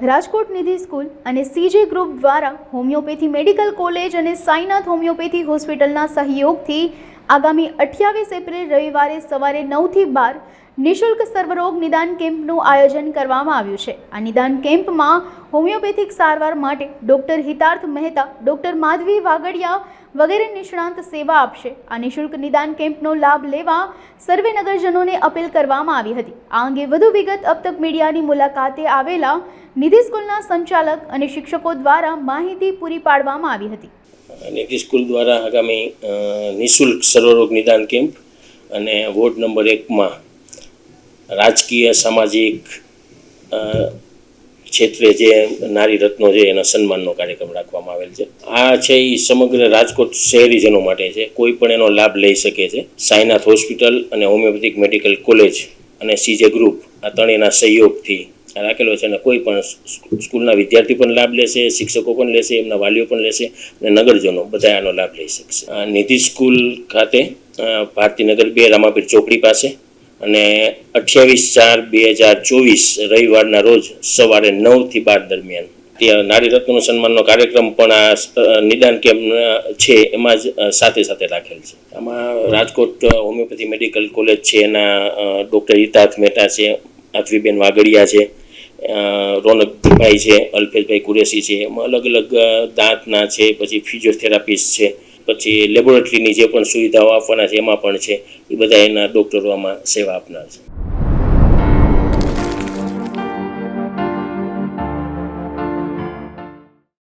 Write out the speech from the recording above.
Rajkot Nidhi school અને CJ group દ્વારા homeopathy medical college અને સાઈનાથ હોમિયોપેથી હોસ્પિટલના સહયોગથી આગામી અઠ્યાવીસ એપ્રિલ રવિવારે સવારે નવથી બાર નિઃશુલ્ક સર્વરોગ નિદાન કેમ્પનું આયોજન કરવામાં આવ્યું છે. આ નિદાન કેમ્પમાં હોમિયોપેથિક સારવાર માટે ડૉક્ટર હિતાર્થ મહેતા, ડૉક્ટર માધવી વાગડિયા વગેરે નિષ્ણાંત સેવા આપશે. આ નિઃશુલ્ક નિદાન કેમ્પનો લાભ લેવા સર્વે નગરજનોને અપીલ કરવામાં આવી હતી. આ અંગે વધુ વિગત અબ તક મીડિયાની મુલાકાતે આવેલા નિધિ સ્કૂલના સંચાલક અને શિક્ષકો દ્વારા માહિતી પૂરી પાડવામાં આવી હતી. નિધિ સ્કૂલ દ્વારા આગામી નિઃશુલ્ક સર્વરોગ નિદાન કેમ્પ અને વોર્ડ નંબર એકમાં રાજકીય, સામાજિક ક્ષેત્રે જે નારી રત્નો છે, એના સન્માનનો કાર્યક્રમ રાખવામાં આવેલ છે. આ છે એ સમગ્ર રાજકોટ શહેરીજનો માટે છે. કોઈ પણ એનો લાભ લઈ શકે છે. સાઈનાથ હોસ્પિટલ અને હોમિયોપેથિક મેડિકલ કોલેજ અને સીજે ગ્રુપ આ ત્રણેયના સહયોગથી રાખેલો છે અને કોઈ પણ સ્કૂલના વિદ્યાર્થી પણ લાભ લેશે, શિક્ષકો પણ લેશે, એમના વાલીઓ પણ લેશે અને નગરજનો બધા આનો લાભ લઈ શકશે. નિધિ સ્કૂલ ખાતે ભારતીનગર બે રામાપીર ચોકડી પાસે અને અઠ્યાવીસ ચાર બે હજાર ચોવીસ રવિવારના રોજ સવારે નવથી બાર દરમિયાન. ત્યાં નારી રત્નો સન્માનનો કાર્યક્રમ પણ આ નિદાન કેમ્પ છે, એમાં જ સાથે સાથે રાખેલ છે. આમાં રાજકોટ હોમિયોપેથી મેડિકલ કોલેજ છે, એના ડૉક્ટર હિતાર્થ મહેતા છે આથવીબેન વાગડિયા છે રોનકભાઈ છે અલ્પેશભાઈ કુરેશી છે, એમાં અલગ અલગ દાંતના છે, પછી ફિઝિયોથેરાપિસ્ટ છે પછી લેબોરેટરીની જે પણ સુવિધાઓ આપવાના છે, એમાં પણ છે, એ બધા એના ડૉક્ટરો આમાં સેવા આપનાર છે.